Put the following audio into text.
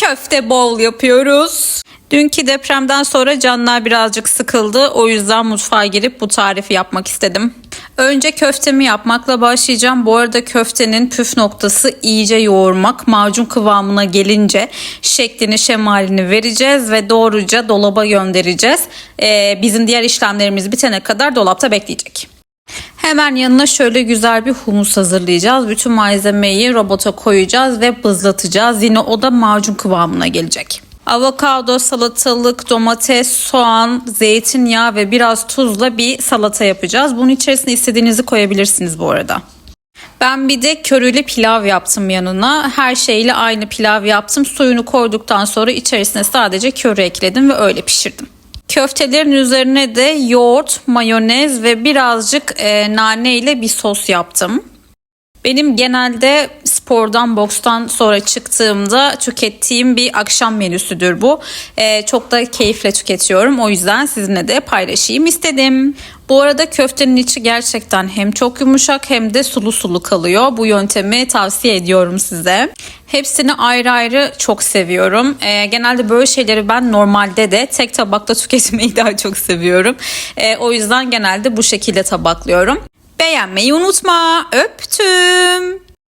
köfte bol yapıyoruz. Dünkü depremden sonra canlar birazcık sıkıldı. O yüzden mutfağa girip bu tarifi yapmak istedim. Önce köftemi yapmakla başlayacağım. Bu arada köftenin püf noktası iyice yoğurmak. Macun kıvamına gelince şeklini şemalini vereceğiz ve doğruca dolaba göndereceğiz. Ee, bizim diğer işlemlerimiz bitene kadar dolapta bekleyecek. Hemen yanına şöyle güzel bir humus hazırlayacağız. Bütün malzemeyi robota koyacağız ve bızlatacağız. Yine o da macun kıvamına gelecek. Avokado, salatalık, domates, soğan, zeytinyağı ve biraz tuzla bir salata yapacağız. Bunun içerisine istediğinizi koyabilirsiniz bu arada. Ben bir de körülü pilav yaptım yanına. Her şeyle aynı pilav yaptım. Suyunu koyduktan sonra içerisine sadece körü ekledim ve öyle pişirdim. Köftelerin üzerine de yoğurt, mayonez ve birazcık e, nane ile bir sos yaptım. Benim genelde spordan, bokstan sonra çıktığımda tükettiğim bir akşam menüsüdür bu. Ee, çok da keyifle tüketiyorum. O yüzden sizinle de paylaşayım istedim. Bu arada köftenin içi gerçekten hem çok yumuşak hem de sulu sulu kalıyor. Bu yöntemi tavsiye ediyorum size. Hepsini ayrı ayrı çok seviyorum. Ee, genelde böyle şeyleri ben normalde de tek tabakta tüketmeyi daha çok seviyorum. Ee, o yüzden genelde bu şekilde tabaklıyorum. Beğenmeyi unutma. Öptüm.